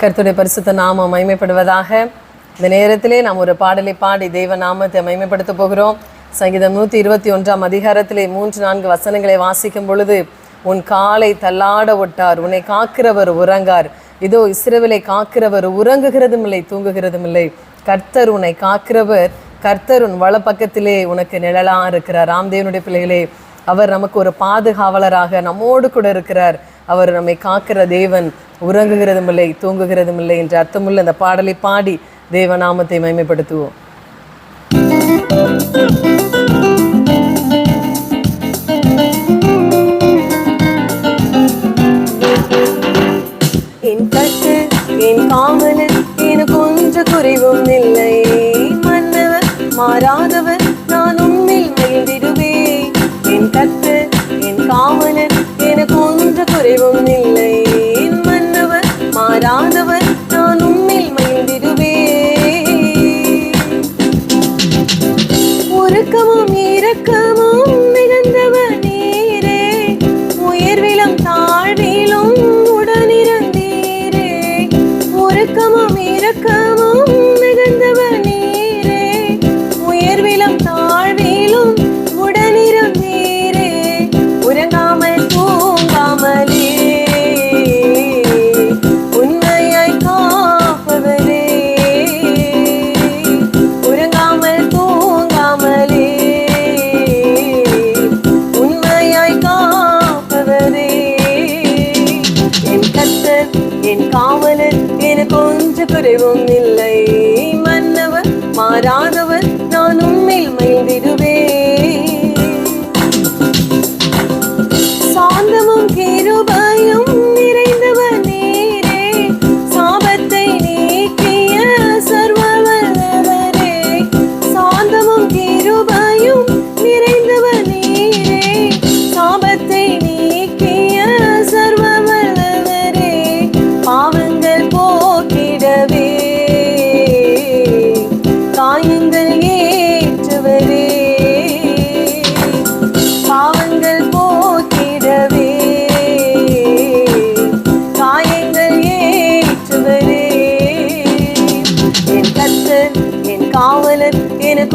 கருத்துடைய பரிசுத்த நாமம் மைமைப்படுவதாக இந்த நேரத்திலே நாம் ஒரு பாடலை பாடி தெய்வ நாமத்தை மைமைப்படுத்த போகிறோம். சங்கீதம் நூற்றி இருபத்தி ஒன்றாம் அதிகாரத்திலே மூன்று நான்கு வசனங்களை வாசிக்கும் பொழுது உன் காலை தள்ளாட ஒட்டார் உன்னை காக்கிறவர் உறங்கார். இதோ இஸ்ரவிலை காக்கிறவர் உறங்குகிறதும் இல்லை தூங்குகிறதும் இல்லை. கர்த்தர் உன்னை காக்கிறவர் கர்த்தர் உன் வலப்பக்கத்திலே உனக்கு நிழலா இருக்கிறார். ராம்தேவனுடைய பிள்ளைகளே அவர் நமக்கு ஒரு பாதுகாவலராக நம்மோடு கூட இருக்கிறார். அவர் நம்மை காக்கிற தேவன் உறங்குகிறதும் இல்லை தூங்குகிறதும் இல்லை என்ற அர்த்தமுள்ள அந்த பாடலை பாடி தேவநாமத்தை மகிமைப்படுத்துவோம். என் கட்டு என் காவலன் எனக்கு கொஞ்சம் குறைவும் இல்லை. மன்னவர் மாறாதவர் என் என் காவலர் எனக்கு கொஞ்சம் குறைவும் இல்லை. மன்னவர் மாறாதவர் நான் உண்மையில் மகிழ்ந்திடுவேன்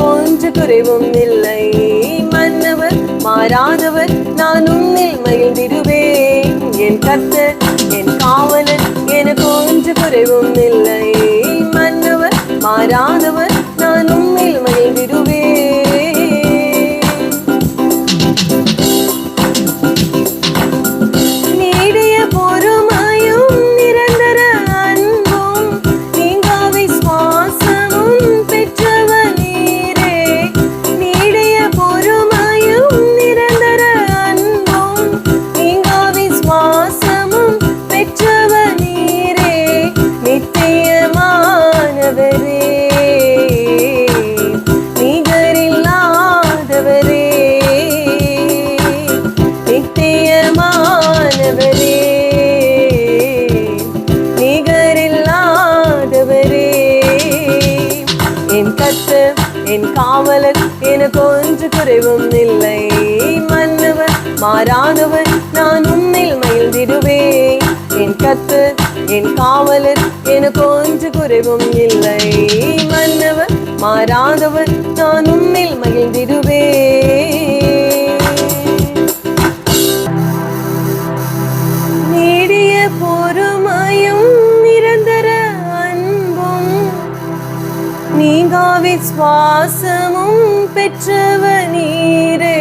எனக்கு குறைவும் இல்லை. மன்னவர் மாறாதவர் நான் உன்னில் மகிழ்ந்திடுவேன். என் கத்தர் என் காவலர் எனக்கு கொஞ்சம் குறைவும் இல்லை. மன்னவர் மாறாதவர் நித்தியமானவரே நிகரில்லாதவரே. நித்தியமானவரே நிகரில்லாதவரே. என் கத்து என் காவலர் எனக்கு கொஞ்சம் குறைவும் இல்லை. மன்னவர் மாறாதவர் நான் உன்னில் மகிழ்ந்திடுவேன். என் கத்து என் காவலர் எனக்கு ஒன்று குறைவும் இல்லை. மன்னவர் மாறாதவர் நான் உண்மையில் மகிழ்ந்திடுவேன். நீடிய பொறுமையும் நிரந்தர அன்பும் நீங்காவி சுவாசமும் பெற்றவர் நீரே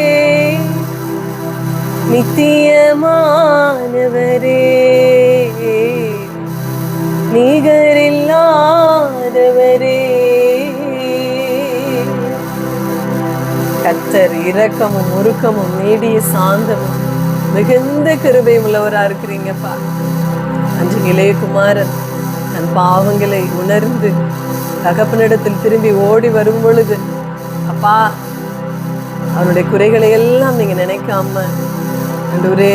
நித்தியமானவரே. நிகரில்லாதவரே. கத்தர் இரக்கமும் உருக்கமும் நீடிய சாந்தமும் மிகுந்த கிருபை உள்ளவரா இருக்கிறீங்கப்பா. அன்று இளையகுமாரன் தன் பாவங்களை உணர்ந்து தகப்பனிடத்தில் திரும்பி ஓடி வரும் பொழுது அப்பா அவனுடைய குறைகளை எல்லாம் நீங்க நினைக்காம ஆண்டவரே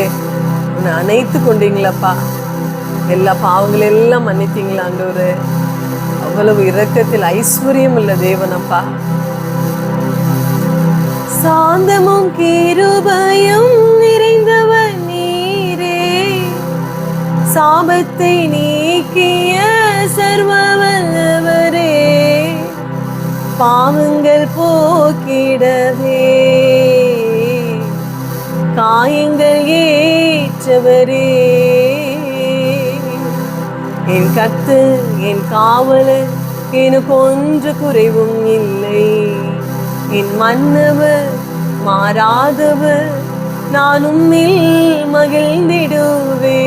உன்னை அணைத்து கொண்டீங்களப்பா. எல்லா பாவங்களெல்லாம் மன்னித்தீங்களா ஒரு அவ்வளவு இரக்கத்தில் ஐஸ்வர்யம் உள்ள தேவனப்பா சாந்தமும் கீருபயம் நிறைந்தவர் நீரே. சாபத்தை நீக்கிய சர்வ வல்லவரே பாவங்கள் போக்கிடவே. காயங்கள் ஏற்றவரே. என் கத்து என் காவலர் எனக்கு ஒன்று குறைவும் இல்லை. என் மன்னவர் மாறாதவர் நான் உம்மில் மகிழ்ந்திடுவே